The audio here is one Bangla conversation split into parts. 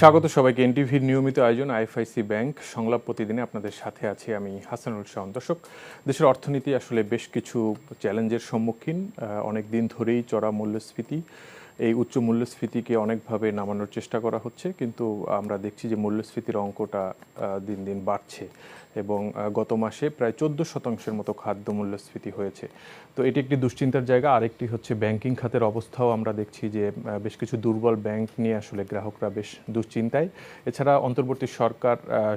স্বাগত সবাইকে এনটিভির নিয়মিত আয়োজন আইএফআইসি ব্যাংক। সংলাপ প্রতিদিনে আপনাদের সাথে আছি আমি হাসানুল শাহন দর্শক, দেশের অর্থনীতি আসলে বেশ কিছু চ্যালেঞ্জের সম্মুখীন। অনেক দিন ধরেই চড়া মূল্যস্ফীতি। এই উচ্চ মূল্যস্ফীতিকে অনেকভাবে নামানোর চেষ্টা করা হচ্ছে, কিন্তু আমরা দেখছি যে মূল্যস্ফীতির অঙ্কটা দিন দিন বাড়ছে। এবং গত মাসে প্রায় চোদ্দ শতাংশের মতো খাদ্য মূল্যস্ফীতি হয়েছে। তো এটি একটি দুশ্চিন্তার জায়গা। আরেকটি হচ্ছে ব্যাংকিং খাতের অবস্থাও আমরা দেখছি যে বেশ কিছু দুর্বল ব্যাংক নিয়ে আসলে গ্রাহকরা বেশ দুশ্চিন্তায়। এছাড়া অন্তর্বর্তী সরকার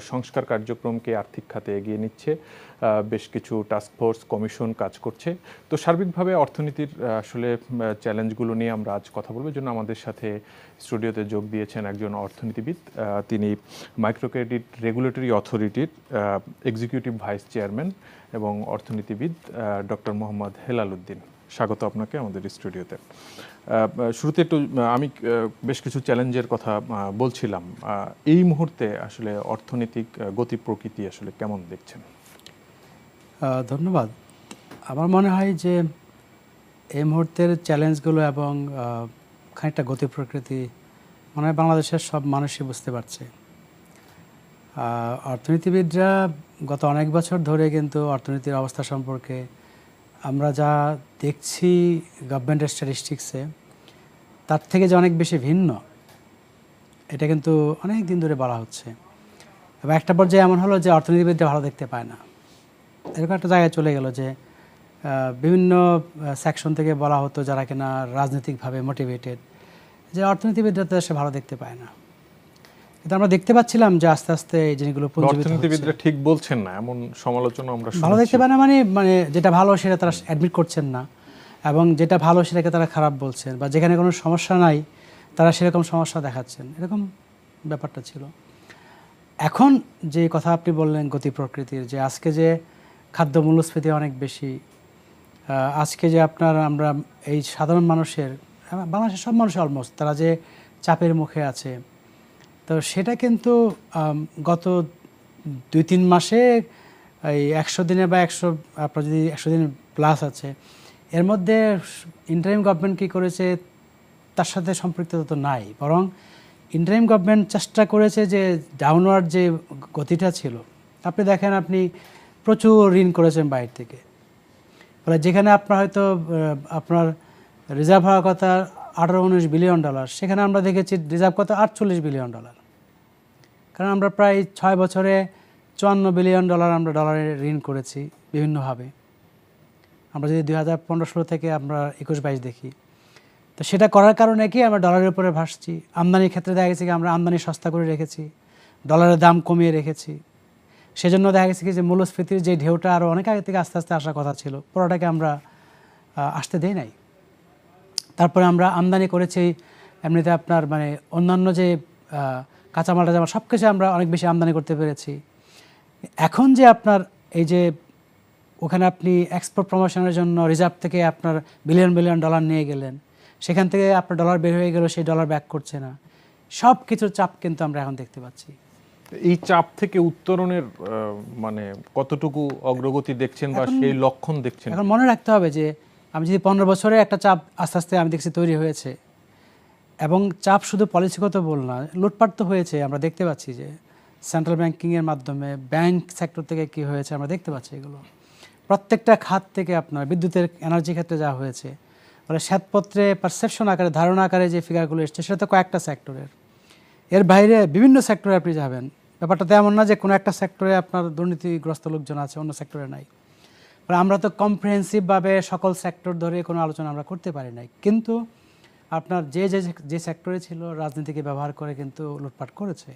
সংস্কার কার্যক্রমকে আর্থিক খাতে এগিয়ে নিচ্ছে। বেশ কিছু টাস্কফোর্স কমিশন কাজ করছে। তো সার্বিকভাবে অর্থনীতির আসলে চ্যালেঞ্জগুলো নিয়ে আমরা আজ কথা বলব। জন্য আমাদের সাথে স্টুডিওতে যোগ দিয়েছেন একজন অর্থনীতিবিদ তিনি মাইক্রো ক্রেডিট রেগুলেটরি অথরিটির এক্সিকিউটিভ ভাইস চেয়ারম্যান এবং অর্থনীতিবিদ ডক্টর মোহাম্মদ হেলাল উদ্দিন। স্বাগত আপনাকে আমাদের স্টুডিওতে। শুরুতে একটু আমি বেশ কিছু চ্যালেঞ্জের কথা বলছিলাম। এই মুহূর্তে আসলে অর্থনৈতিক গতি প্রকৃতি আসলে কেমন দেখছেন? ধন্যবাদ। আমার মনে হয় যে এই মুহূর্তের চ্যালেঞ্জগুলো এবং খানিকটা গতি প্রকৃতি মনে হয় বাংলাদেশের সব মানুষই বুঝতে পারছে। অর্থনীতিবিদরা গত অনেক বছর ধরে কিন্তু অর্থনীতির অবস্থা সম্পর্কে আমরা যা দেখছি গভর্নমেন্টের স্ট্যাটিস্টিক্সে তার থেকে যে অনেক বেশি ভিন্ন, এটা কিন্তু অনেক দিন ধরে বলা হচ্ছে। এবং একটা পর্যায়ে এমন হলো যে অর্থনীতিবিদরা ভালো দেখতে পায় না। এরকম একটা জায়গায় চলে গেল যে বিভিন্ন সেকশন থেকে বলা হতো যারা কিনা রাজনৈতিকভাবে মোটিভেটেড যে অর্থনীতিবিদরা তো সে ভালো দেখতে পায় না। কিন্তু আমরা দেখতে পাচ্ছিলাম যে আস্তে আস্তে এই জিনিসগুলো। অর্থনীতিবিদরা ঠিক বলছেন না এমন সমালোচনা আমরা ভালো দেখতে পায় না মানে মানে যেটা ভালো সেটা তারা অ্যাডমিট করছেন না। এবং যেটা ভালো সেটাকে তারা খারাপ বলছেন বা যেখানে কোনো সমস্যা নাই তারা সেরকম সমস্যা দেখাচ্ছেন। এরকম ব্যাপারটা ছিল। এখন যে কথা আপনি বললেন গতি প্রকৃতির যে আজকে যে খাদ্য মূল্যস্ফীতি অনেক বেশি আজকে যে আপনার আমরা এই সাধারণ মানুষের বাংলাদেশের সব মানুষ অলমোস্ট তারা যে চাপের মুখে আছে তো সেটা কিন্তু গত দুই, তিন মাসে এই একশো দিনে বা একশো, আপনার যদি একশো দিন প্লাস আছে, এর মধ্যে ইন্টারিম গভর্নমেন্ট কী করেছে তার সাথে সম্পৃক্ততা তো নাই। বরং ইন্টারিম গভর্নমেন্ট চেষ্টা করেছে যে ডাউনওয়ার্ড যে গতিটা ছিল, আপনি দেখেন আপনি প্রচুর ঋণ করেছেন বাইরে থেকে। ফলে যেখানে আপনার হয়তো আপনার রিজার্ভ হওয়ার কথা আঠারো, উনিশ বিলিয়ন ডলার সেখানে আমরা দেখেছি রিজার্ভ কত? আটচল্লিশ বিলিয়ন ডলার কারণ আমরা প্রায় ছয় বছরে চুয়ান্ন বিলিয়ন ডলার আমরা ডলারে ঋণ করেছি বিভিন্নভাবে। আমরা যদি দুই হাজার পনেরো ষোলো থেকে আমরা একুশ বাইশ দেখি, তো সেটা করার কারণে কি আমরা ডলারের উপরে ভাসছি? আমদানির ক্ষেত্রে দেখা গেছে কি আমরা আমদানি সস্তা করে রেখেছি, ডলারের দাম কমিয়ে রেখেছি। সেজন্য দেখা গেছে কি যে মূল্যস্ফীতির যে ঢেউটা আরও অনেক আগে থেকে আস্তে আস্তে আসার কথা ছিল, পুরোটাকে আমরা আসতে দেই নাই। তারপরে আমরা আমদানি করেছি, এমনিতে আপনার মানে অন্যান্য যে কাঁচামাল টাচামাল সব কিছু আমরা অনেক বেশি আমদানি করতে পেরেছি। এখন যে আপনার এই যে ওখানে আপনি এক্সপোর্ট প্রমোশনের জন্য রিজার্ভ থেকে আপনার বিলিয়ন বিলিয়ন ডলার নিয়ে গেলেন সেখান থেকে আপনার ডলার বের হয়ে গেল সেই ডলার ব্যাক করছে না। সব কিছুর চাপ কিন্তু আমরা এখন দেখতে পাচ্ছি। এই চাপ থেকে উত্তরণের মানে কতটুকু অগ্রগতি দেখছেন বা সেই লক্ষণ দেখছেন? এখন মনে রাখতে হবে যে আমি যদি পনেরো বছরে একটা চাপ আস্তে আস্তে আমি দেখছি তৈরি হয়েছে এবং চাপ শুধু পলিসিগত বল না, লুটপাট তো হয়েছে, আমরা দেখতে পাচ্ছি যে সেন্ট্রাল ব্যাংকিংয়ের মাধ্যমে ব্যাংক সেক্টর থেকে কি হয়েছে আমরা দেখতে পাচ্ছি এগুলো। প্রত্যেকটা খাত থেকে আপনার বিদ্যুতের এনার্জি ক্ষেত্রে যা হয়েছে, ফলে শ্বেতপত্রে পারসেপশন আকারে, ধারণা আকারে যে ফিগারগুলো এসছে, সেটা তো কয়েকটা সেক্টরের এর বাইরে বিভিন্ন সেক্টরে আপনি যাবেন। ব্যাপারটা তো এমন না যে কোনো একটা সেক্টরে আপনার দুর্নীতিগ্রস্ত লোকজন আছে, অন্য সেক্টরে নাই। আমরা তো কম্প্রিহেন্সিভভাবে সকল সেক্টর ধরে কোনো আলোচনা আমরা করতে পারি নাই। কিন্তু আপনার যে যে যে সেক্টরে ছিল, রাজনীতিকে ব্যবহার করে কিন্তু লুটপাট করেছে।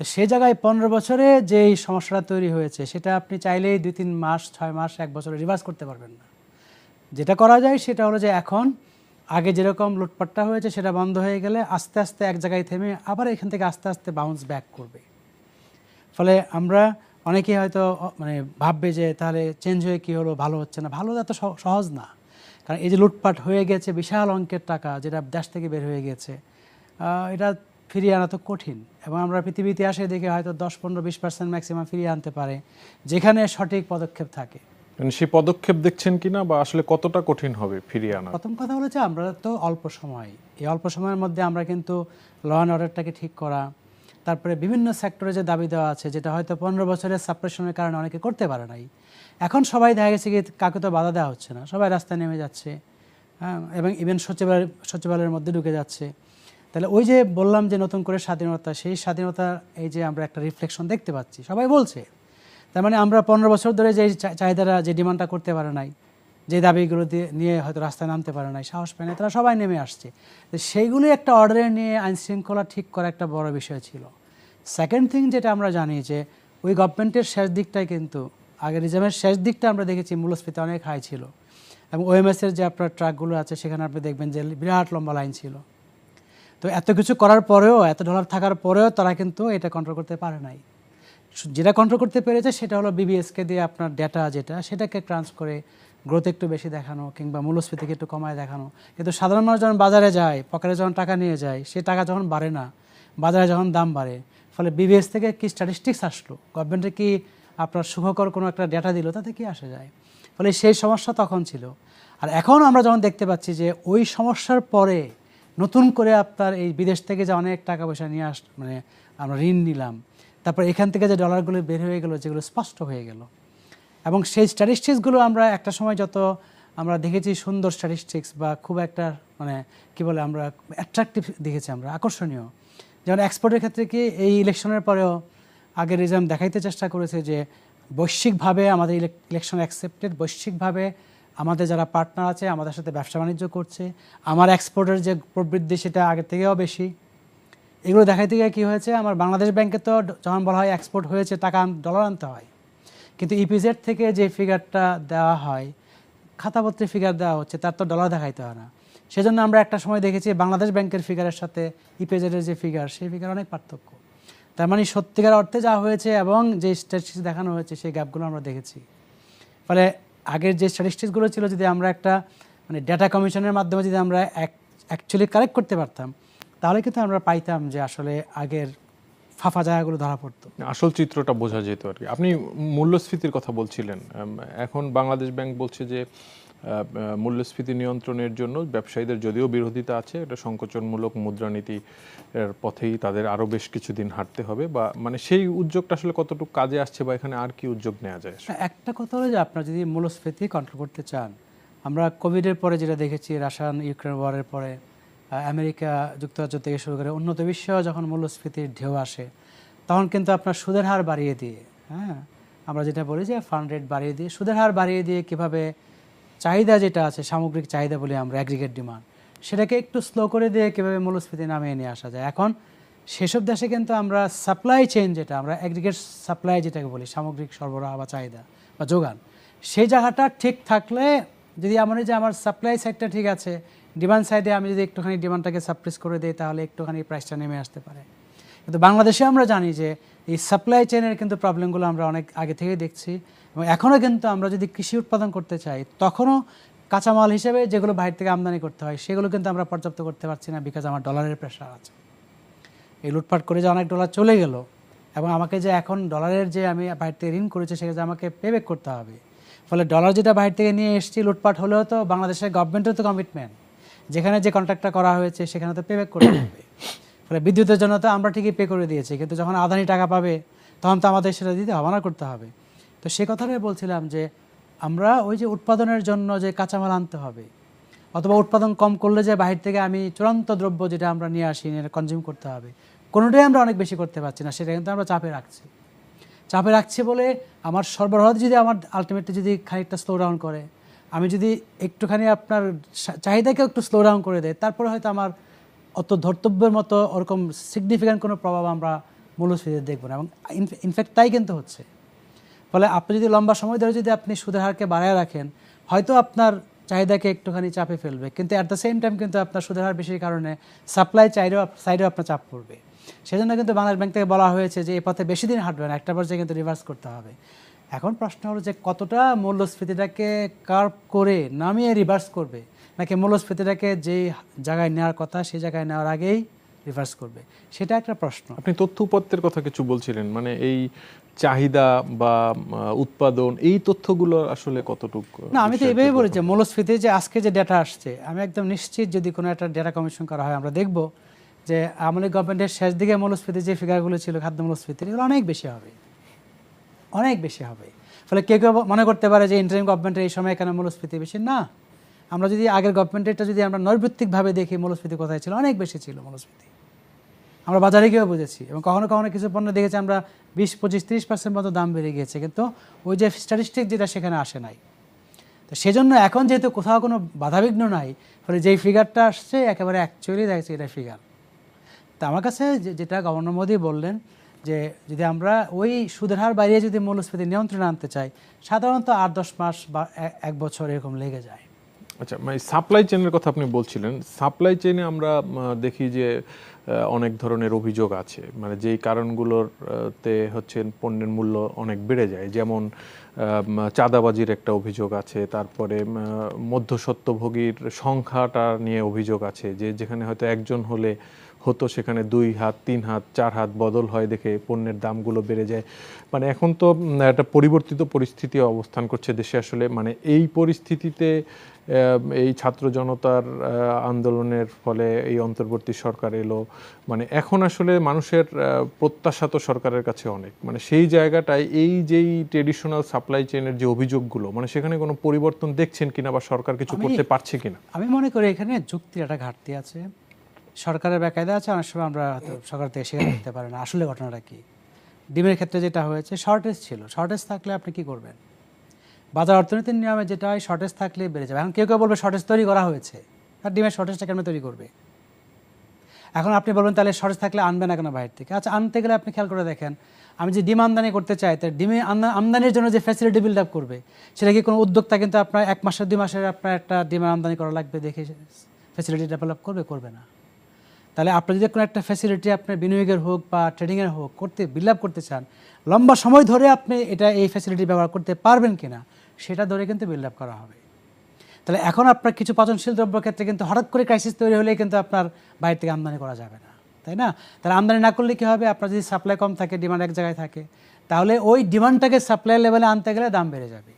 তো সে জায়গায় পনেরো বছরে যে এই সমস্যাটা তৈরি হয়েছে, সেটা আপনি চাইলেই দুই, তিন মাস, ছয় মাস, এক বছরে রিভার্স করতে পারবেন না। যেটা করা যায় সেটা হলো যে এখন আগে যেরকম লুটপাটটা হয়েছে, সেটা বন্ধ হয়ে গেলে আস্তে আস্তে এক জায়গায় থেমে আবার এখান থেকে আস্তে আস্তে বাউন্স ব্যাক করবে। ফলে আমরা অনেকেই হয়তো মানে ভাববে যে তাহলে চেঞ্জ হয়ে কী হলো, ভালো হচ্ছে না? ভালো এত সহজ না। কারণ এই যে লুটপাট হয়ে গেছে বিশাল অঙ্কের টাকা যেটা দেশ থেকে বের হয়ে গেছে এটা ফিরিয়ে আনা তো কঠিন এবং আমরা পৃথিবী ইতিহাসে দেখে হয়তো দশ পনেরো বিশ পার্সেন্ট ম্যাক্সিমাম ফিরিয়ে আনতে পারে যেখানে সঠিক পদক্ষেপ থাকে। মানে সেই পদক্ষেপ দেখছেন কিনা বা আসলে কতটা কঠিন হবে ফিরিয়ে আনা? প্রথম কথা হলো যে আমরা তো অল্প সময় এই অল্প সময়ের মধ্যে আমরা কিন্তু ল অ্যান্ড অর্ডারটাকে ঠিক করা তারপরে বিভিন্ন সেক্টরে যে দাবি দেওয়া আছে যেটা হয়তো পনেরো বছরের সাপ্রেশনের কারণে অনেকে করতে পারে নাই এখন সবাই দেখা গেছে কি কাউকে তো বাধা দেওয়া হচ্ছে না। সবাই রাস্তায় নেমে যাচ্ছে হ্যাঁ এবং ইভেন সচিবালয়, সচিবালয়ের মধ্যে ঢুকে যাচ্ছে। তাহলে ওই যে বললাম যে নতুন করে স্বাধীনতা, সেই স্বাধীনতা, এই যে আমরা একটা রিফ্লেকশন দেখতে পাচ্ছি, সবাই বলছে। তার মানে আমরা পনেরো বছর ধরে যে চাহিদারা যে ডিমান্ডটা করতে পারে নাই, যে দাবিগুলো দিয়ে, নিয়ে হয়তো রাস্তায় নামতে পারে নাই, সাহস পায় না তারা সবাই নেমে আসছে। সেইগুলি একটা অর্ডারে নিয়ে আইন শৃঙ্খলা ঠিক করা একটা বড় বিষয় ছিল। সেকেন্ড থিং যেটা আমরা জানি যে ওই গভর্নমেন্টের শেষ দিকটাই কিন্তু আগে রিজার্ভের শেষ দিকটা আমরা দেখেছি মূল্যস্ফীতি অনেক হাই ছিল। এবং ওএমএস এর যে আপনার ট্রাকগুলো আছে, সেখানে আপনি দেখবেন যে বিরাট লম্বা লাইন ছিল। তো এত কিছু করার পরেও, এত ডলার থাকার পরেও তারা কিন্তু এটা কন্ট্রোল করতে পারে নাই। যেটা কন্ট্রোল করতে পেরেছে সেটা হলো বিবিএসকে দিয়ে আপনার ডেটা যেটা, সেটাকে ট্রান্স করে গ্রোথ একটু বেশি দেখানো কিংবা মূল্যস্ফীতিকে একটু কমায় দেখানো। কিন্তু সাধারণ মানুষ যখন বাজারে যায় পকেটে যখন টাকা নিয়ে যায়, সে টাকা যখন বাড়ে না, বাজারে যখন দাম বাড়ে, ফলে বিবিএস থেকে কি স্ট্যাটিস্টিক্স আসলো? গভর্নমেন্টে কি আপনার সুখকর কোনো একটা ডেটা দিল, তাতে কি আসে যায়? ফলে সেই সমস্যা তখন ছিল। আর এখন আমরা যখন দেখতে পাচ্ছি যে ওই সমস্যার পরে নতুন করে আপনার এই বিদেশ থেকে যে অনেক টাকা পয়সা নিয়ে আস মানে আমরা ঋণ নিলাম, তারপর এখান থেকে যে ডলারগুলো বের হয়ে গেলো, যেগুলো স্পষ্ট হয়ে গেল। এবং সেই স্ট্যাটিস্টিক্সগুলো আমরা একটা সময় যত আমরা দেখেছি সুন্দর স্ট্যাটিস্টিক্স বা খুব একটা মানে কি বলে, আমরা অ্যাট্রাকটিভ দেখেছি আমরা, আকর্ষণীয়। যেমন এক্সপোর্টের ক্ষেত্রে কি এই ইলেকশনের পরেও আগে রিজাম দেখাইতে চেষ্টা করেছে যে বৈশ্বিকভাবে আমাদের ইলেকশন অ্যাকসেপ্টেড বৈশ্বিকভাবে আমাদের যারা পার্টনার আছে, আমাদের সাথে ব্যবসা বাণিজ্য করছে, আমার এক্সপোর্টের যে প্রবৃদ্ধি সেটা আগের থেকেও বেশি। এগুলো দেখাইতে গিয়ে কী হয়েছে, আমার বাংলাদেশ ব্যাংকে তো যখন বলা হয় এক্সপোর্ট হয়েছে, টাকা ডলার আনতে হয়। কিন্তু ইপিজেড থেকে যে ফিগারটা দেওয়া হয় খাতাপত্রে ফিগার দেওয়া হচ্ছে, তার তো ডলার দেখাইতে হয় না। সেজন্য আমরা একটা সময় দেখেছি বাংলাদেশ ব্যাংকের ফিগারের সাথে ইপিজেডের যে ফিগার সেই ফিগার অনেক পার্থক্য। তার মানে সত্যিকার অর্থে যা হয়েছে এবং যে স্ট্যাটিস্টিক্স দেখানো হয়েছে, সেই গ্যাপগুলো আমরা দেখেছি। ফলে আগের যে স্ট্যাটিস্টিক্সগুলো ছিল, যদি আমরা একটা মানে ডেটা কমিশনের মাধ্যমে যদি আমরা অ্যাকচুয়ালি কালেক্ট করতে পারতাম, তাহলে কিন্তু আমরা পাইতাম যে আসলে আগের ফাফা জায়গাগুলো ধরা পড়তো। আসল চিত্রটা বোঝা যেত আর কি। আপনি মূল্যস্ফীতির কথা বলছিলেন। এখন বাংলাদেশ ব্যাংক বলছে যে মূল্যস্ফীতি নিয়ন্ত্রণের জন্য ব্যবসায়ীদের যদিও বিরোধিতা আছে, এটা সংকোচনমূলক মুদ্রানীতি এর পথেই তাদের আরও বেশ কিছুদিন হাঁটতে হবে বা মানে সেই উদ্যোগটা আসলে কতটুকু কাজে আসছে বা এখানে আর কি উদ্যোগ নেওয়া যায়? একটা কথা হলো যে আপনার যদি মূল্যস্ফীতি কন্ট্রোল করতে চান, আমরা কোভিডের পরে যেটা দেখেছি, রাশিয়ান ইউক্রেন ওয়ারের পরে আমেরিকা যুক্তরাজ্য থেকে শুরু করে উন্নত বিশ্ব যখন মূল্যস্ফীতির ঢেউ আসে, তখন কিন্তু আপনার সুদের হার বাড়িয়ে দিয়ে হ্যাঁ? আমরা যেটা বলি যে ফান্ড রেট বাড়িয়ে দিয়ে, সুদের হার বাড়িয়ে দিয়ে কীভাবে চাহিদা যেটা আছে, সামগ্রিক চাহিদা বলি আমরা অ্যাগ্রিগেট ডিমান্ড সেটাকে একটু স্লো করে দিয়ে কীভাবে মূল্যস্ফীতি নামিয়ে নিয়ে আসা যায়। এখন সেসব দেশে কিন্তু আমরা সাপ্লাই চেইন যেটা, আমরা অ্যাগ্রিগেট সাপ্লাই যেটাকে বলি, সামগ্রিক সরবরাহ বা চাহিদা বা যোগান, সেই জায়গাটা ঠিক থাকলে যদি আমার যে আমার সাপ্লাই সাইডটা ঠিক আছে ডিমান্ড সাইডে আমি যদি একটুখানি ডিমান্ডটাকে সাপ্রেস করে দিই, তাহলে একটুখানি প্রাইসটা নেমে আসতে পারে। কিন্তু বাংলাদেশে আমরা জানি যে এই সাপ্লাই চেইনের কিন্তু প্রবলেমগুলো আমরা অনেক আগে থেকেই দেখছি। এবং এখনও কিন্তু আমরা যদি কৃষি উৎপাদন করতে চাই, তখনও কাঁচামাল হিসেবে যেগুলো বাইরে থেকে আমদানি করতে হয়, সেগুলো কিন্তু আমরা পর্যাপ্ত করতে পারছি না বিকজ আমার ডলারের প্রেশার আছে। এই লুটপাট করে যে অনেক ডলার চলে গেল এবং আমাকে যে এখন ডলারের যে আমি বাইরে থেকে ঋণ করেছি, সেটা আমাকে পেব্যাক করতে হবে। ফলে ডলার যেটা বাইরে থেকে নিয়ে এসেছি, লুটপাট হলেও তো বাংলাদেশের গভর্নমেন্টের তো কমিটমেন্ট যেখানে যে কন্ট্রাক্টটা করা হয়েছে, সেখানে তো পেব্যাক করতে হবে। ফলে বিদ্যুতের জন্য তো আমরা ঠিকই পে করে দিয়েছি, কিন্তু যখন আদানি টাকা পাবে, তখন তো আমাদের সেটা দিতে হবে না, করতে হবে। তো সে কথাটাই বলছিলাম যে আমরা ওই যে উৎপাদনের জন্য যে কাঁচামাল আনতে হবে, অথবা উৎপাদন কম করলে যে বাহির থেকে আমি চূড়ান্ত দ্রব্য যেটা আমরা নিয়ে আসি কনজিউম করতে হবে, কোনোটাই আমরা অনেক বেশি করতে পারছি না, সেটা কিন্তু আমরা চাপে রাখছি। চাপে রাখছি বলে আমার সরবরাহ যদি আমার আলটিমেটলি যদি খানিকটা স্লো ডাউন করে, আমি যদি একটুখানি আপনার চাহিদাকেও একটু স্লো ডাউন করে দেয়, তারপরে হয়তো আমার অত ধর্তব্যের মতো ওরকম সিগনিফিক্যান্ট কোনো প্রভাব আমরা মূল্যস্ফীতিতে দেখব না এবং ইনফ্যাক্ট তাই কিন্তু হচ্ছে। ফলে আপনি যদি লম্বা সময় ধরে যদি আপনি সুদের হারকে বাড়ায় রাখেন, হয়তো আপনার চাহিদাকে একটুখানি চাপে ফেলবে। কিন্তু অ্যাট দ্য সেম টাইম কিন্তু আপনার সুদের হার বেশির কারণে সাপ্লাই চাইডেও সাইডেও আপনার চাপ পড়বে। সেজন্য কিন্তু বাংলাদেশ ব্যাংক থেকে বলা হয়েছে যে এ পথে বেশি দিন হাঁটবে না, একটা পর্যায়ে কিন্তু রিভার্স করতে হবে। এখন প্রশ্ন হলো যে কতটা মূল্যস্ফীতিটাকে কার্ভ করে নামিয়ে রিভার্স করবে? নাকি মূল্যস্ফীতিটাকে যেই জায়গায় নেওয়ার কথা সেই জায়গায় নেওয়ার আগেই রিভার্স করবে? সেটা একটা প্রশ্ন। আপনি তথ্য উপাত্তের কথা কিছু বলছিলেন মানে এই চাহিদা বা উৎপাদন এই তথ্যগুলো আসলে কতটুকু না আমি তো বিশ্বাসযোগ্য? এভাবেই বলি যে মূল্যস্ফীতি যে আজকে যে ডেটা আসছে আমি একদম নিশ্চিত যদি কোনো একটা ডেটা কমিশন করা হয় আমরা দেখব যে আমলি গভর্নমেন্টের শেষ দিকে মূল্যস্ফীতি যে ফিগারগুলো ছিল খাদ্য মূল্যস্ফীতি এগুলো অনেক বেশি হবে। অনেক বেশি হবে। ফলে কেউ কেউ মনে করতে পারে যে ইন্টারিম গভর্নমেন্টের এই সময় কেন মূল্যস্ফীতি বেশি? না। আমরা যদি আগের গভর্নমেন্টেরটা যদি আমরা নৈর্ভিত্তিকভাবে দেখি মূল্যস্ফীতি কোথায় ছিল? অনেক বেশি ছিল মূল্যস্ফীতি। আমরা বাজারে গিয়েও বুঝেছি এবং কখনো কখনো কিছু পণ্য দেখেছি আমরা বিশ, পঁচিশ, তিরিশ পার্সেন্ট মতো দাম বেড়ে গিয়েছে। কিন্তু ওই যে স্ট্যাটিস্টিক যেটা সেখানে আসে নাই। তো সেজন্য এখন যেহেতু কোথাও কোনো বাধাবিঘ্ন নাই, ফলে যেই ফিগারটা আসছে একেবারে অ্যাকচুয়ালি দেখছে এটা ফিগার তা আমার কাছে যেটা গভর্নর মোদী বললেন যে, যদি আমরা ওই সুদের হার বাইরে যদি মূল্যস্ফীতি নিয়ন্ত্রণে আনতে চাই, সাধারণত আট, দশ মাস বা এক বছর এরকম লেগে যায়। আচ্ছা মানে সাপ্লাই চেনের কথা আপনি বলছিলেন। সাপ্লাই চেনে আমরা দেখি যে অনেক ধরনের অভিযোগ আছে। মানে যেই কারণগুলোর আহ, তে হচ্ছে পণ্যের মূল্য অনেক বেড়ে যায়। যেমন চাঁদাবাজির একটা অভিযোগ আছে তারপরে উম, মধ্যস্বত্বভোগীর সংখ্যাটা নিয়ে অভিযোগ আছে যে যেখানে হয়তো একজন হলে হতো সেখানে দুই হাত তিন হাত চার হাত বদল হয় দেখে পণ্যের দামগুলো বেড়ে যায়। মানে এখন তো একটা পরিবর্তিত পরিস্থিতি অবস্থান করছে দেশে আসলে। মানে এই পরিস্থিতিতে এই ছাত্র জনতার আন্দোলনের ফলে এই অন্তর্বর্তী সরকার এলো। মানে এখন আসলে মানুষের প্রত্যাশা তো সরকারের কাছে অনেক। মানে সেই জায়গাটায় এই যেই ট্রেডিশনাল সাপ্লাই চেনের যে অভিযোগগুলো মানে সেখানে কোনো পরিবর্তন দেখছেন কিনা বা সরকার কিছু করতে পারছে কিনা? আমি মনে করি এখানে যুক্তির একটা ঘাটতি আছে। সরকারের বেকায়দা আছে অনেক সময় আমরা সরকার থেকে স্বীকার করতে পারি না। আসলে ঘটনাটা কি? ডিমের ক্ষেত্রে যেটা হয়েছে শর্টেজ ছিল। শর্টেজ থাকলে আপনি কি করবেন? বাজার অর্থনীতির নিয়মে যেটা হয় শর্টেজ থাকলে বেড়ে যাবে। এখন কেউ কেউ বলবে শর্টেজ তৈরি করা হয়েছে। আর ডিমের শর্টেজটা কেন তৈরি করবে? এখন আপনি বলবেন তাহলে শর্টেজ থাকলে আনবে না কেন বাইরে থেকে? আচ্ছা আনতে গেলে আপনি খেয়াল করে দেখেন, আমি যে ডিম আমদানি করতে চাই তাই ডিমে আমদানির জন্য যে ফ্যাসিলিটি বিল্ড আপ করবে, সেটা কি কোনো উদ্যোক্তা কিন্তু আপনার এক মাসের, দুই মাসের আপনার একটা ডিমের আমদানি করা লাগবে দেখে ফ্যাসিলিটি ডেভেলপ করবে? করবে না। তাহলে আপনি যদি কোনো একটা ফ্যাসিলিটি আপনার বিনিয়োগের হোক বা ট্রেডিংয়ের হোক, করতে বিল্ড আপ করতে চান, লম্বা সময় ধরে আপনি এটা এই ফ্যাসিলিটি ব্যবহার করতে পারবেন কিনা? সেটা ধরে কিন্তু বিল্ড আপ করা হবে। তাহলে এখন আপনার কিছু পচনশীল দ্রব্য ক্ষেত্রে কিন্তু হঠাৎ করে ক্রাইসিস তৈরি হলেই কিন্তু আপনার বাইরে থেকে আমদানি করা যাবে না, তাই না? তাহলে আমদানি না করলে কী হবে? আপনার যদি সাপ্লাই কম থাকে ডিমান্ড এক জায়গায় থাকে, তাহলে ওই ডিমান্ডটাকে সাপ্লাই লেভেলে আনতে গেলে দাম বেড়ে যাবে।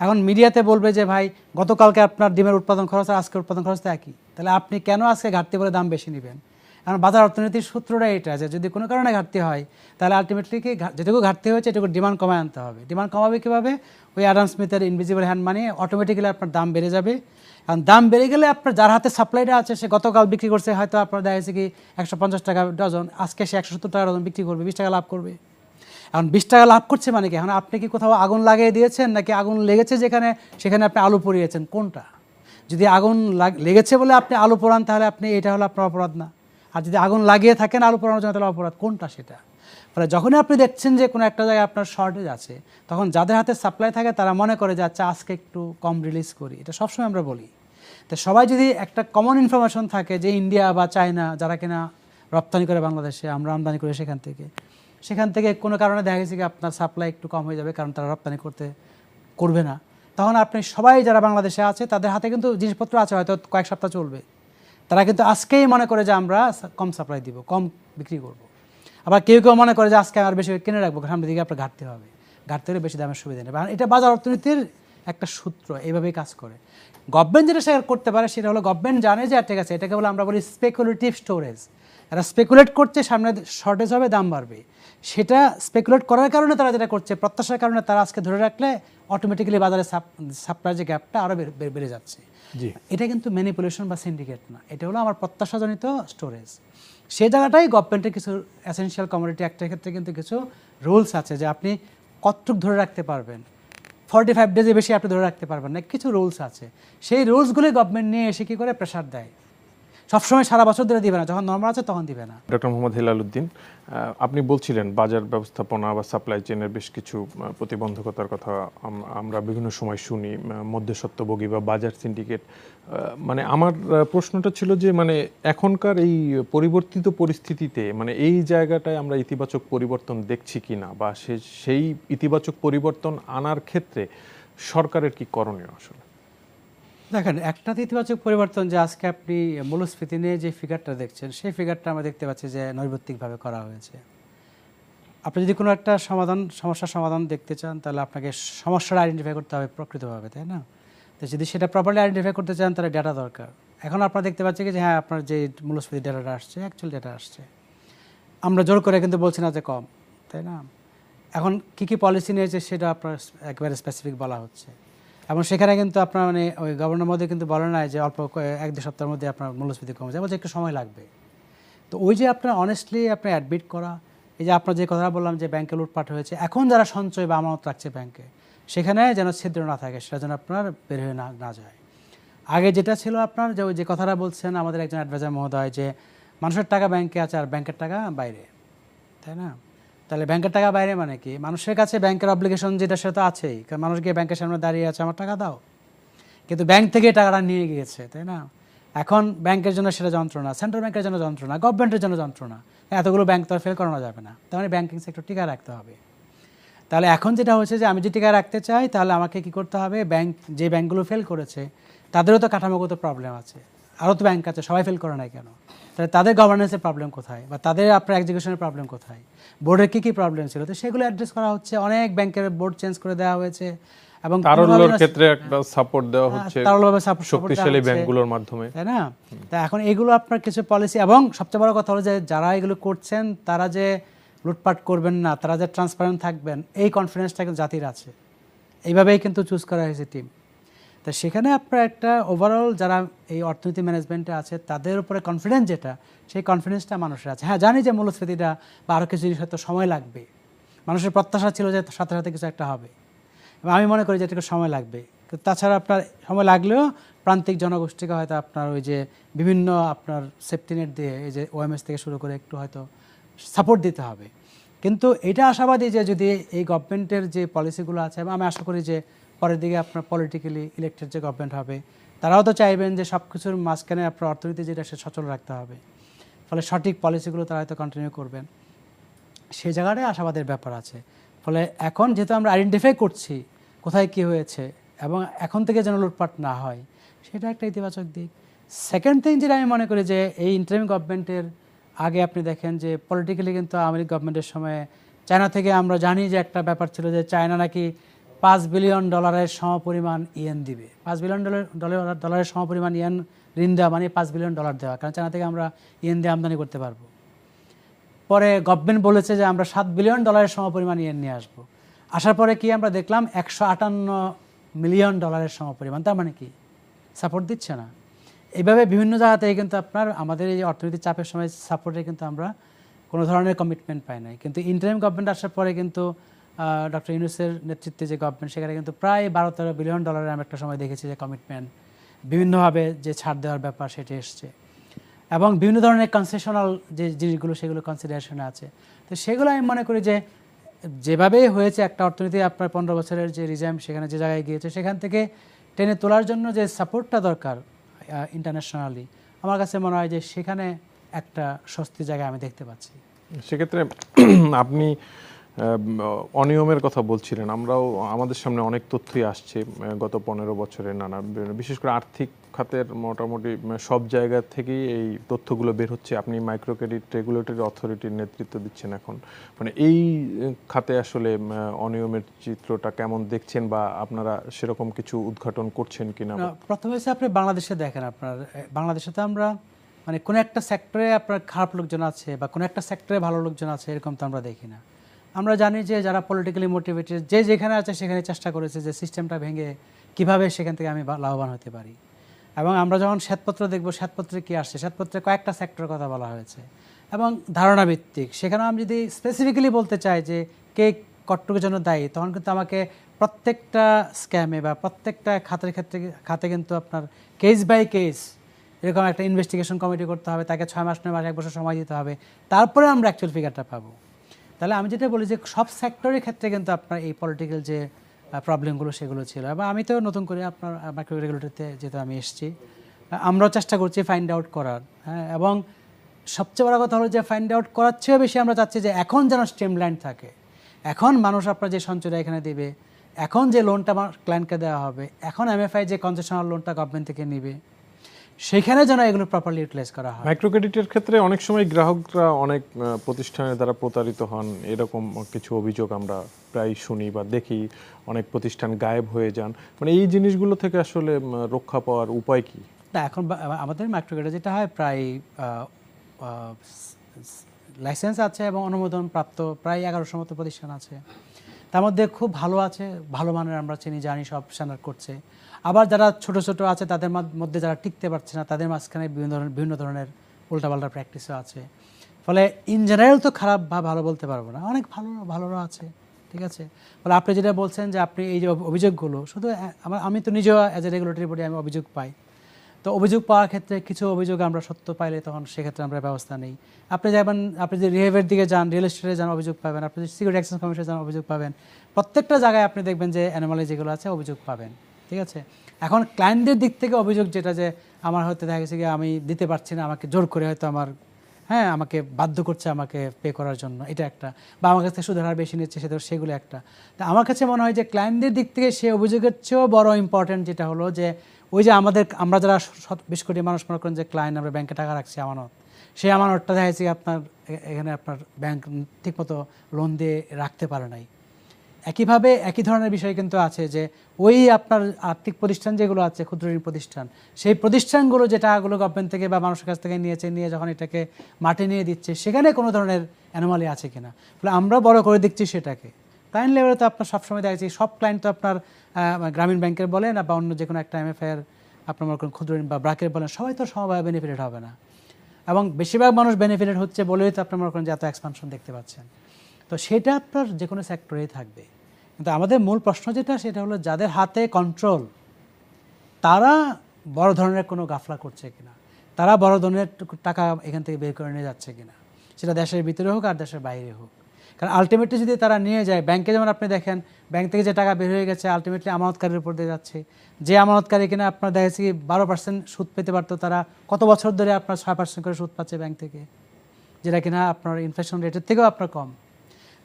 এখন মিডিয়াতে বলবে যে, ভাই, গতকালকে আপনার ডিমের উৎপাদন খরচ আর আজকের উৎপাদন খরচ তো একই। তাহলে আপনি কেন আজকে ঘাটতি বলে দাম বেশি নেবেন? কারণ বাজার অর্থনীতির সূত্রটা এটা যে যদি কোনো কারণে ঘাটতি হয়, তাহলে আলটিমেটলি কি যেটুকু ঘাটতি হয়েছে এটুকু ডিমান্ড কমায় আনতে হবে। ডিমান্ড কমাবে কীভাবে? ওই অ্যাডাম স্মিথের ইনভিজিবল হ্যান্ড মানে অটোমেটিক্যালি আপনার দাম বেড়ে যাবে। কারণ দাম বেড়ে গেলে আপনার যার হাতে সাপ্লাইটা আছে, সে গতকাল বিক্রি করছে, হয়তো আপনার দেখা যাচ্ছে কি একশো পঞ্চাশ টাকা ডজন, আজকে সে একশো সত্তর টাকা ডজন বিক্রি করবে, বিশ টাকা লাভ করবে। এখন বিশ টাকা লাভ করছে মানে কি? এখন আপনি কি কোথাও আগুন লাগিয়ে দিয়েছেন নাকি আগুন লেগেছে যেখানে, সেখানে আপনি আলু পরিয়েছেন কোনটা? যদি আগুন লাগ- লেগেছে বলে আপনি আলু পোড়ান, তাহলে আপনি, এটা হলো আপনার অপরাধ না। আর যদি আগুন লাগিয়ে থাকেন আলু পোড়ানোর জন্য তাহলে অপরাধ। কোনটা সেটা? ফলে যখনই আপনি দেখছেন যে কোনো একটা জায়গায় আপনার শর্টেজ আছে, তখন যাদের হাতে সাপ্লাই থাকে তারা মনে করে যে আচ্ছা আজকে একটু কম রিলিজ করি। এটা সবসময় আমরা বলি। তো সবাই যদি একটা কমন ইনফরমেশন থাকে যে ইন্ডিয়া বা চায়না যারা কিনা রপ্তানি করে বাংলাদেশে, আমরা আমদানি করি সেখান থেকে। সেখান থেকে কোনো কারণে দেখা গেছে কি আপনার সাপ্লাই একটু কম হয়ে যাবে, কারণ তারা রপ্তানি করতে করবে না। তখন আপনি সবাই যারা বাংলাদেশে আছে, তাদের হাতে কিন্তু জিনিসপত্র আছে, হয়তো কয়েক সপ্তাহ চলবে। তারা কিন্তু আজকেই মনে করে যে আমরা কম সাপ্লাই দিব, কম বিক্রি করব। আবার কেউ কেউ মনে করে যে আজকে আর বেশি কিনে রাখব সামনের দিকে আপনার ঘাটতে হবে। ঘাটতে হলে বেশি দামের সুবিধা নেবে। এটা বাজার অর্থনীতির একটা সূত্র, এইভাবেই কাজ করে। গভর্নমেন্ট যেটা শেয়ার করতে পারে সেটা হলো গভর্নমেন্ট জানে যে ঠিক আছে, এটাকে বলে আমরা বলি স্পেকুলেটিভ স্টোরেজ এরা স্পেকুলেট করছে সামনে শর্টেজ হবে, দাম বাড়বে। সেটা স্পেকুলেট করার কারণে তারা যেটা করছে, প্রত্যাশার কারণে তারা আজকে ধরে রাখলে অটোমেটিক্যালি বাজারে সাপ্লাই যে গ্যাপটা আরও বেড়ে যাচ্ছে। এটা কিন্তু ম্যানিপুলেশন বা সিন্ডিকেট না। এটা হলো আমার প্রত্যাশাজনিত স্টোরেজ সে জায়গাটাই গভর্নমেন্টের কিছু অ্যাসেন্সিয়াল কমোডিটি অ্যাক্টের ক্ষেত্রে কিন্তু কিছু রুলস আছে যে আপনি কতটুক ধরে রাখতে পারবেন। ফর্টি ফাইভ ডেজে বেশি আপনি ধরে রাখতে পারবেন না। কিছু রুলস আছে। সেই রুলসগুলি গভর্নমেন্ট নিয়ে এসে কী করে প্রেশার দেয়? সবসময় সারা বছর ধরে দিবে না, যখন নর্মাল আছে তখন দিবে না। ডক্টর মোহাম্মদ হেলাল উদ্দিন আপনি বলছিলেন বাজার ব্যবস্থাপনা বা সাপ্লাই চেনের বেশ কিছু প্রতিবন্ধকতার কথা আমরা বিভিন্ন সময় শুনি মধ্যস্বত্বভোগী বা বাজার সিন্ডিকেট মানে আমার প্রশ্নটা ছিল যে মানে এখনকার এই পরিবর্তিত পরিস্থিতিতে মানে এই জায়গাটায় আমরা ইতিবাচক পরিবর্তন দেখছি কিনা বা সে- সেই ইতিবাচক পরিবর্তন আনার ক্ষেত্রে সরকারের কি করণীয় আসলে? দেখেন, একটা ইতিবাচক পরিবর্তন যে আজকে আপনি মূল্যস্ফীতি নিয়ে যে ফিগারটা দেখছেন, সেই ফিগারটা আমরা দেখতে পাচ্ছি যে নৈর্ব্যক্তিকভাবে করা হয়েছে। আপনি যদি কোনো একটা সমাধান, সমস্যার সমাধান দেখতে চান, তাহলে আপনাকে সমস্যাটা আইডেন্টিফাই করতে হবে প্রকৃতভাবে, তাই না? তো যদি সেটা প্রপারলি আইডেন্টিফাই করতে চান, তাহলে ডেটা দরকার। এখন আপনারা দেখতে পাচ্ছি কি যে হ্যাঁ আপনার যে মূল্যস্ফীতি ডেটাটা আসছে অ্যাকচুয়াল ডেটা আসছে। আমরা জোর করে কিন্তু বলছি না যে কম, তাই না? এখন কী কী পলিসি নিয়েছে, সেটা আপনার একেবারে স্পেসিফিক বলা হচ্ছে। এবং সেখানে কিন্তু আপনার মানে ওই গভর্নর মধ্যে কিন্তু বলে নাই যে অল্প এক দু সপ্তাহের মধ্যে আপনার মূল্যস্ফীতি কমে যাবে একটু সময় লাগবে। তো ওই যে আপনার অনেস্টলি আপনি অ্যাডমিট করা, এই যে আপনার যে কথা বললাম যে ব্যাংকে লুটপাট হয়েছে, এখন যারা সঞ্চয় বা আমানত রাখছে ব্যাংকে সেখানে যেন ছিদ্র না থাকে, সেটা যেন আপনার বের হয়ে না না যায়। আগে যেটা ছিল আপনার যে ওই যে কথাটা বলছেন আমাদের একজন অ্যাডভাইজার মহোদয় যে মানুষের টাকা ব্যাংকে আছে আর ব্যাংকের টাকা বাইরে, তাই না? তাহলে ব্যাংকের টাকা বাইরে মানে কি? মানুষের কাছে ব্যাংকের অব্লিগেশন যেটা সেটা আছেই। কারণ মানুষ গিয়ে ব্যাংকের সামনে দাঁড়িয়ে আছে, আমার টাকা দাও। কিন্তু ব্যাংক থেকে টাকাটা নিয়ে গিয়েছে, তাই না? এখন ব্যাংকের জন্য সেটা যন্ত্রণা সেন্ট্রাল ব্যাংকের জন্য যন্ত্রণা গভর্নমেন্টের জন্য যন্ত্রণা। এতগুলো ব্যাংক তো ফেল করানো যাবে না। তার মানে ব্যাংকিং সেক্টর টিকা রাখতে হবে। তাহলে এখন যেটা হচ্ছে যে আমি যদি টিকা রাখতে চাই, তাহলে আমাকে কি করতে হবে? ব্যাংক, যে ব্যাংকগুলো ফেল করেছে, তাদেরও তো কাঠামোগত প্রবলেম আছে। আরও তো ব্যাংক আছে সবাই ফেল করে নাই কেন? তাহলে তাদের গভর্নেন্সের প্রবলেম কোথায়? বা তাদের আপনার এক্সিকিউশনের প্রবলেম কোথায়? বোর্ডের কী কী প্রবলেম ছিল? তো সেগুলো অ্যাড্রেস করা হচ্ছে অনেক ব্যাংকের বোর্ড চেঞ্জ করে দেওয়া হয়েছে এবং তারল্যর ক্ষেত্রে একটা সাপোর্ট দেওয়া হ্যাঁ, হচ্ছে তারল্যভাবে শক্তিশালী ব্যাংকগুলোর মাধ্যমে। তাই না? তা এখন এগুলো আপনার কিছু পলিসি এবং সবচেয়ে বড় কথা হলো যে যারা এগুলো করছেন তারা যে লুটপাট করবেন না তারা যে ট্রান্সপারেন্ট থাকবেন এই কনফিডেন্সটা কিন্তু জাতির আছে। এইভাবেই কিন্তু চুজ করা হয়েছে টিম তা সেখানে আপনার একটা ওভারঅল যারা এই অর্থনীতি ম্যানেজমেন্টে আছে, তাদের উপরে কনফিডেন্স যেটা, সেই কনফিডেন্সটা মানুষের আছে। হ্যাঁ জানি যে মূল্যস্ফীতিটা বা আরও কিছু জিনিস হয়তো সময় লাগবে। মানুষের প্রত্যাশা ছিল যে সাথে সাথে কিছু একটা হবে। এবং আমি মনে করি যে এটাকে সময় লাগবে। তাছাড়া আপনার সময় লাগলেও প্রান্তিক জনগোষ্ঠীকে হয়তো আপনার ওই যে বিভিন্ন আপনার সেফটি নেট দিয়ে এই যে ওএমএস থেকে শুরু করে একটু হয়তো সাপোর্ট দিতে হবে। কিন্তু এটা আশাবাদী যে যদি এই গভর্নমেন্টের যে পলিসিগুলো আছে, এবং আমি আশা করি যে পরের দিকে আপনার পলিটিক্যালি ইলেক্টেড যে গভর্নমেন্ট হবে, তারাও তো চাইবেন যে সব কিছুর মাঝখানে আপনার অর্থনীতি যেটা সে সচল রাখতে হবে। ফলে সঠিক পলিসিগুলো তারা হয়তো কন্টিনিউ করবেন। সেই জায়গাটায় আশাবাদের ব্যাপার আছে। ফলে এখন যেহেতু আমরা আইডেন্টিফাই করছি কোথায় কি হয়েছে এবং এখন থেকে যেন লুটপাট না হয়, সেটা একটা ইতিবাচক দিক। সেকেন্ড থিং যেটা আমি মনে করি যে এই ইন্টারিম গভর্নমেন্টের আগে আপনি দেখেন যে পলিটিক্যালি কিন্তু আওয়ামী লীগ গভর্নমেন্টের সময় চায়না থেকে আমরা জানি যে একটা ব্যাপার ছিল যে চায়না নাকি পাঁচ বিলিয়ন ডলারের সমপরিমাণ ইয়েন দিবে। পাঁচ বিলিয়ন ডলার ডলার, ডলারের সমপরিমাণ ইয়েন ঋণ দেওয়া মানে পাঁচ বিলিয়ন ডলার দেওয়া, কারণ চায়না থেকে আমরা ইয়েন দিয়ে আমদানি করতে পারব। পরে গভর্নমেন্ট বলেছে যে আমরা সাত বিলিয়ন ডলারের সমপরিমাণ ইয়েন নিয়ে আসব। আসার পরে কি আমরা দেখলাম একশো আটান্ন মিলিয়ন ডলারের সমপরিমাণ, তার মানে কি? সাপোর্ট দিচ্ছে না। এইভাবে বিভিন্ন জায়গাতে কিন্তু আপনার, আমাদের এই অর্থনৈতিক চাপের সময় সাপোর্টে কিন্তু আমরা কোনো ধরনের কমিটমেন্ট পাই নাই। কিন্তু ইন্টারিম গভর্নমেন্ট আসার পরে কিন্তু ডক্টর ইউনুসের নেতৃত্বে যে গভর্নমেন্ট সেখানে কিন্তু প্রায় বারো তেরো বিলিয়ন ডলারের আমি একটা সময় দেখেছি যে কমিটমেন্ট বিভিন্নভাবে যে ছাড় দেওয়ার ব্যাপার সেটি এসছে। এবং বিভিন্ন ধরনের কনসেশনাল যে জিনিসগুলো, সেগুলো কনসিডারেশনে আছে। তো সেগুলো আমি মনে করি যে, যেভাবেই হয়েছে একটা অর্থনীতি আপনার পনেরো বছরের যে রিজাইম সেখানে যে জায়গায় গিয়েছে, সেখান থেকে টেনে তোলার জন্য যে সাপোর্টটা দরকার ইন্টারন্যাশনালি আমার কাছে মনে হয় যে সেখানে একটা স্বস্তি জায়গা আমি দেখতে পাচ্ছি। সেক্ষেত্রে আপনি অনিয়মের কথা বলছিলেন। আমরাও, আমাদের সামনে অনেক তথ্যই আসছে গত পনেরো বছরের নানা, বিশেষ করে আর্থিক খাতের মোটামুটি সব জায়গা থেকেই এই তথ্যগুলো বের হচ্ছে। আপনি মাইক্রো ক্রেডিট রেগুলেটরি অথরিটির নেতৃত্ব দিচ্ছেন এখন। মানে এই খাতে আসলে অনিয়মের চিত্রটা কেমন দেখছেন বা আপনারা সেরকম কিছু উদ্ঘাটন করছেন কিনা? প্রথমে আপনি বাংলাদেশে দেখেন আপনার বাংলাদেশে তো আমরা মানে কোনো একটা সেক্টরে আপনার খারাপ লোকজন আছে বা কোনো একটা সেক্টরে ভালো লোকজন আছে, এরকম তো আমরা দেখি না। আমরা জানি যে যারা পলিটিক্যালি মোটিভেটেড যে যেখানে আছে সেখানে চেষ্টা করেছে যে সিস্টেমটা ভেঙে কীভাবে সেখান থেকে আমি লাভবান হতে পারি। এবং আমরা যখন শ্বেতপত্র দেখব, শ্বেতপত্রে কি আসছে? শ্বেতপত্রে কয়েকটা সেক্টরের কথা বলা হয়েছে। এবং ধারণা ভিত্তিক সেখানে আমি যদি স্পেসিফিক্যালি বলতে চাই যে কে কটটুকুর জন্য দায়ী, তখন কিন্তু আমাকে প্রত্যেকটা স্ক্যামে বা প্রত্যেকটা খাতের ক্ষেত্রে খাতে কিন্তু আপনার কেস বাই কেস এরকম একটা ইনভেস্টিগেশন কমিটি করতে হবে, তাকে ছয় মাস, নয় মাস, এক বছর সময় দিতে হবে। তারপরে আমরা অ্যাকচুয়াল ফিগারটা পাবো। তাহলে আমি যেটা বলি যে সব সেক্টরের ক্ষেত্রে কিন্তু আপনার এই পলিটিক্যাল যে প্রবলেমগুলো সেগুলো ছিল। এবং আমি তো নতুন করে আপনার মাইক্রো রেগুলেটরিতে যেহেতু আমি এসেছি আমরাও চেষ্টা করছি ফাইন্ড আউট করার হ্যাঁ? এবং সবচেয়ে বড় কথা হলো যে ফাইন্ড আউট করার চেয়েও বেশি আমরা চাচ্ছি যে এখন যেন স্ট্রিম লাইন থাকে। এখন মানুষ আপনার যে সঞ্চয়টা এখানে দেবে, এখন যে লোনটা আমার ক্লায়েন্টকে দেওয়া হবে, এখন এমএফআই যে কনসেশনাল লোনটা গভর্নমেন্ট থেকে নেবে সেখানে যেন এগুলো প্রপারলি ইউটিলাইজ করা হয়। মাইক্রো ক্রেডিটের ক্ষেত্রে অনেক সময় গ্রাহকরা অনেক প্রতিষ্ঠানের দ্বারা প্রতারিত হন। এরকম কিছু অভিযোগ আমরা প্রায় শুনি বা দেখি। অনেক প্রতিষ্ঠান গায়েব হয়ে যান। মানে এই জিনিসগুলো থেকে আসলে রক্ষা পাওয়ার উপায় কি? না এখন আমাদের মাইক্রোক্রেডিট যেটা হয় প্রায় লাইসেন্স আছে এবং অনুমোদন প্রাপ্ত প্রায় এগারোশো মতো প্রতিষ্ঠান আছে। তার মধ্যে খুব ভালো আছে ভালো মানের আমরা চিনি জানি সব স্ট্যান্ডার্ড করছে। আবার যারা ছোট ছোট আছে, তাদের মধ্যে যারা টিকতে পারছে না, তাদের মাঝখানে বিভিন্ন ধরনের বিভিন্ন ধরনের উল্টাপাল্টা প্র্যাকটিসও আছে। ফলে ইন জেনারেল তো খারাপ বা ভালো বলতে পারব না। অনেক ভালো ভালোরা আছে, ঠিক আছে? ফলে আপনি যেটা বলছেন যে আপনি এই যে অভিযোগগুলো, শুধু আমার আমি তো নিজেও অ্যাজ এ রেগুলেটরি বডি আমি অভিযোগ পাই। তো অভিযোগ পাওয়ার ক্ষেত্রে কিছু অভিযোগ আমরা সত্য পাইলে তখন সেক্ষেত্রে আমরা ব্যবস্থা নেই। আপনি যাবেন আপনি যদি রিহেভের দিকে যান রিয়েল এস্টেটে যান, অভিযোগ পাবেন। আপনি যদি সিকিউরিটি এক্সচেঞ্জ কমিশনে যান, অভিযোগ পাবেন। প্রত্যেকটা জায়গায় আপনি দেখবেন যে অ্যানোমালি যেগুলো আছে, অভিযোগ পাবেন। ঠিক আছে? এখন ক্লায়েন্টদের দিক থেকে অভিযোগ যেটা যে, আমার হয়তো দেখা গেছে কি আমি দিতে পারছি না, আমাকে জোর করে হয়তো আমার হ্যাঁ আমাকে বাধ্য করছে আমাকে পে করার জন্য, এটা একটা। বা আমার কাছ থেকে সুদের হার বেশি নিচ্ছে, সেটা সেগুলো একটা। তা আমার কাছে মনে হয় যে ক্লায়েন্টদের দিক থেকে সে অভিযোগের চেয়েও বড় ইম্পর্টেন্ট যেটা হলো যে, ওই যে আমাদের, আমরা যারা বিশ কোটি মানুষ মনে করেন যে ক্লায়েন্ট আমরা ব্যাংকে টাকা রাখছি আমানত, সেই আমানতটা দেখা যাচ্ছে আপনার এখানে আপনার ব্যাংক ঠিকমতো লোন দিয়ে রাখতে পারে নাই। একইভাবে একই ধরনের বিষয় কিন্তু আছে যে ওই আপনার আর্থিক প্রতিষ্ঠান যেগুলো আছে, ক্ষুদ্র ঋণ প্রতিষ্ঠান, সেই প্রতিষ্ঠানগুলো যে টাকাগুলো গভর্নমেন্ট থেকে বা মানুষের কাছ থেকে নিয়েছে, নিয়ে যখন এটাকে মাঠে নিয়ে দিচ্ছে, সেখানে কোনো ধরনের অ্যানোমালি আছে কিনা? ফলে আমরা বড় করে দিচ্ছি সেটাকে। ক্লায়েন্ট লেভেলে তো আপনার সবসময় দেখা যাচ্ছে, সব ক্লায়েন্ট তো আপনার গ্রামীণ ব্যাংকের বলেন, বা অন্য যে কোনো একটা এমএফআইয়ের আপনার মনে করেন ক্ষুদ্র ঋণ বা ব্রাকের বলেন, সবাই তো সমভাবে বেনিফিটেড হবে না। এবং বেশিরভাগ মানুষ বেনিফিটেড হচ্ছে বলেই তো আপনার মনে করেন যে এত এক্সপানশন দেখতে পাচ্ছেন। তো সেটা আপনার যে কোনো সেক্টরেই থাকবে। কিন্তু আমাদের মূল প্রশ্ন যেটা, সেটা হলো যাদের হাতে কন্ট্রোল তারা বড় ধরনের কোনো গাফলা করছে কিনা? তারা বড় ধরনের টাকা এখান থেকে বের করে নিয়ে যাচ্ছে কিনা? সেটা দেশের ভিতরে হোক আর দেশের বাইরে হোক। কারণ আলটিমেটলি যদি তারা নিয়ে যায় ব্যাংকে যেমন আপনি দেখেন ব্যাংক থেকে যে টাকা বের হয়ে গেছে আলটিমেটলি আমানতকারীর উপর দিয়ে যাচ্ছে। যে আমানতকারী কিনা আপনার দেখা যাচ্ছে কি বারো পার্সেন্ট সুদ পেতে পারতো, তারা কত বছর ধরে আপনার ছয় পার্সেন্ট করে সুদ পাচ্ছে ব্যাংক থেকে? যেটা কিনা আপনার ইনফ্লেশন রেটের থেকেও আপনার কম।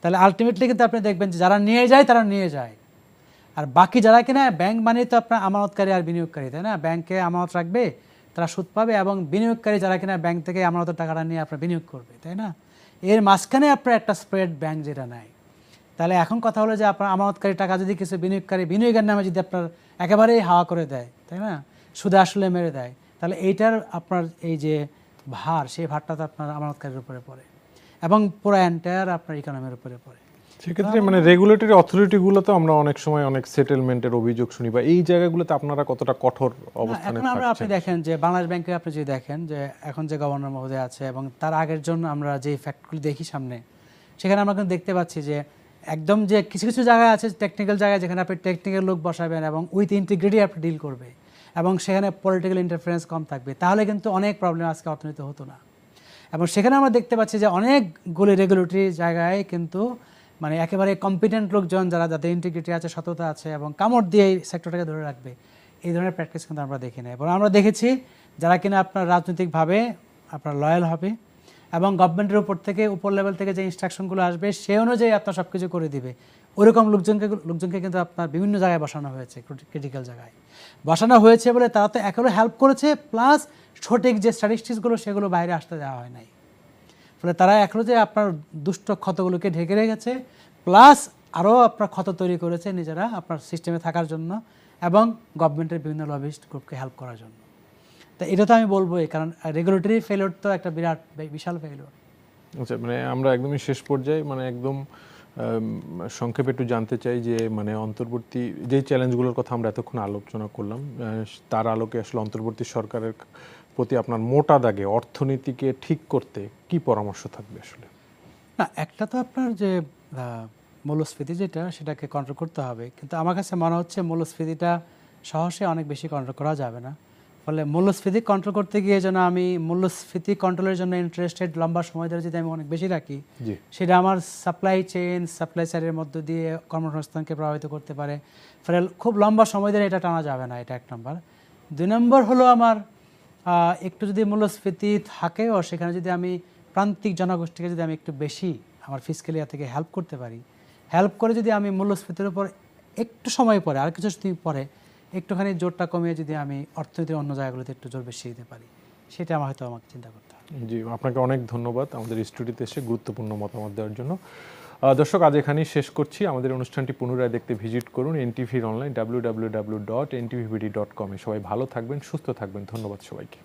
তাহলে আলটিমেটলি কিন্তু আপনি দেখবেন যে যারা নিয়ে যায়, তারা নিয়ে যায়। আর বাকি যারা কিনা ব্যাংক মানে তো আপনার আমানতকারী আর বিনিয়োগকারী, তাই না? ব্যাংকে আমানত রাখবে, তারা সুদ পাবে এবং বিনিয়োগকারী যারা কিনা ব্যাংক থেকে আমানতের টাকাটা নিয়ে আপনার বিনিয়োগ করবে, তাই না? এর মাঝখানে আপনার একটা স্প্রেড ব্যাংক যেটা নেয়। তাহলে এখন কথা হলো যে আপনার আমানতকারী টাকা যদি কিছু বিনিয়োগকারী বিনিয়োগের নামে যদি আপনার একেবারেই হাওয়া করে দেয়, তাই না? সুদে আসলে মেরে দেয়। তাহলে এইটার আপনার এই যে ভার, সেই ভারটা তো আপনার আমানতকারীর উপরে পড়ে। এবং পুরো এন্টায়ার আপনার ইকোনমির উপরে পড়ে। সেক্ষেত্রে মানে রেগুলেটরি অথরিটিগুলোতে আমরা অনেক সময় অনেক সেটেলমেন্টের অভিযোগ শুনি বা এই জায়গাগুলোতে আপনারা কতটা কঠোর অবস্থানে এখন আমরা আপনি দেখেন যে বাংলাদেশ ব্যাংকে আপনি যদি দেখেন যে এখন যে গভর্নর মহোদয় আছে এবং তার আগের জন্য আমরা যে ফ্যাক্টগুলি দেখি সামনে সেখানে আমরা কিন্তু দেখতে পাচ্ছি যে একদম যে কিছু কিছু জায়গায় আছে টেকনিক্যাল জায়গায় যেখানে আপনি টেকনিক্যাল লোক বসাবেন এবং উইথ ইন্টিগ্রিটি আপনি ডিল করবে এবং সেখানে পলিটিক্যাল ইন্টারফারেন্স কম থাকবে। তাহলে কিন্তু অনেক প্রবলেম আজকে অর্থনীতি হতো না। এবং সেখানে আমরা দেখতে পাচ্ছি যে অনেকগুলি রেগুলেটরি জায়গায় কিন্তু মানে একেবারে কম্পিটেন্ট লোকজন যারা যাদের ইন্টিগ্রিটি আছে, সততা আছে এবং কামড় দিয়ে এই সেক্টরটাকে ধরে রাখবে, এই ধরনের প্র্যাকটিস কিন্তু আমরা দেখি না এবং আমরা দেখেছি যারা কিনা আপনার রাজনৈতিকভাবে আপনার লয়াল হবে এবং গভর্নমেন্টের উপর থেকে, উপর লেভেল থেকে যে ইনস্ট্রাকশনগুলো আসবে সে অনুযায়ী আপনার সব কিছু করে দিবে। ওরকম লোকজনকে লোকজনকে কিন্তু আপনার বিভিন্ন জায়গায় বসানো হয়েছে ক্রিটিক্যাল জায়গায়। বসানো হয়েছে বলে তারা তো একেবারে হেল্প করেছে প্লাস সঠিক যে স্ট্যাটিস্টিক্সগুলো সেগুলো বাইরে আসতে দেওয়া হয় নাই। ফলে তারা এখনও যে আপনার দুষ্ট ক্ষতগুলোকে ঢেকে রেখেছে, প্লাস আরও আপনার ক্ষত তৈরি করেছে নিজেরা আপনার সিস্টেমে থাকার জন্য এবং গভর্নমেন্টের বিভিন্ন লবিস্ট গ্রুপকে হেল্প করার জন্য। তা এটা তো আমি বলবোই কারণ রেগুলেটরি ফেলিওর তো একটা বিরাট, বিশাল ফেলিওর আচ্ছা মানে আমরা একদমই শেষ পর্যায়ে মানে একদম সংক্ষেপে একটু জানতে চাই যে মানে অন্তর্বর্তী যে চ্যালেঞ্জগুলোর কথা আমরা এতক্ষণ আলোচনা করলাম তার আলোকে আসলে অন্তর্বর্তী সরকারের প্রতি আপনার মোটা দাগে অর্থনীতিকে ঠিক করতে কি পরামর্শ থাকবে আসলে? না একটা তো আপনার যে মূল্যস্ফীতি যেটা সেটাকে কন্ট্রোল করতে হবে। কিন্তু আমার কাছে মনে হচ্ছে মূল্যস্ফীতিটা সহসে অনেক বেশি কন্ট্রোল করা যাবে না। ফলে মূল্যস্ফীতি কন্ট্রোল করতে গিয়ে যেন আমি মূল্যস্ফীতি কন্ট্রোলের জন্য ইন্টারেস্টেড লম্বা সময় ধরে যদি আমি অনেক বেশি রাখি সেটা আমার সাপ্লাই চেইন সাপ্লাই সাইডের মধ্য দিয়ে কর্মসংস্থানকে প্রভাবিত করতে পারে। ফলে খুব লম্বা সময় ধরে এটা টানা যাবে না এটা এক নম্বর দুই নম্বর হলো আমার একটু যদি মূল্যস্ফীতি থাকেও সেখানে যদি আমি প্রান্তিক জনগোষ্ঠীকে যদি আমি একটু বেশি আমার ফিসকেলিয়া থেকে হেল্প করতে পারি হেল্প করে যদি আমি মূল্যস্ফীতির উপর একটু সময় পরে আর কিছু পরে একটুখানি জোরটা কমিয়ে যদি আমি অর্থনীতির অন্য জায়গাগুলোতে একটু জোর বেশি দিতে পারি, সেটা আমার হয়তো আমাকে চিন্তা করতে হবে। জি, আপনাকে অনেক ধন্যবাদ আমাদের স্টুডিওতে এসে গুরুত্বপূর্ণ মতামত দেওয়ার জন্য। দর্শক, আজ এখানেই শেষ করছি। আমাদের অনুষ্ঠানটি পুনরায় দেখতে ভিজিট করুন এনটিভির online, W W W dot NTVD dot কমে। সবাই ভালো থাকবেন, সুস্থ থাকবেন। ধন্যবাদ সবাইকে।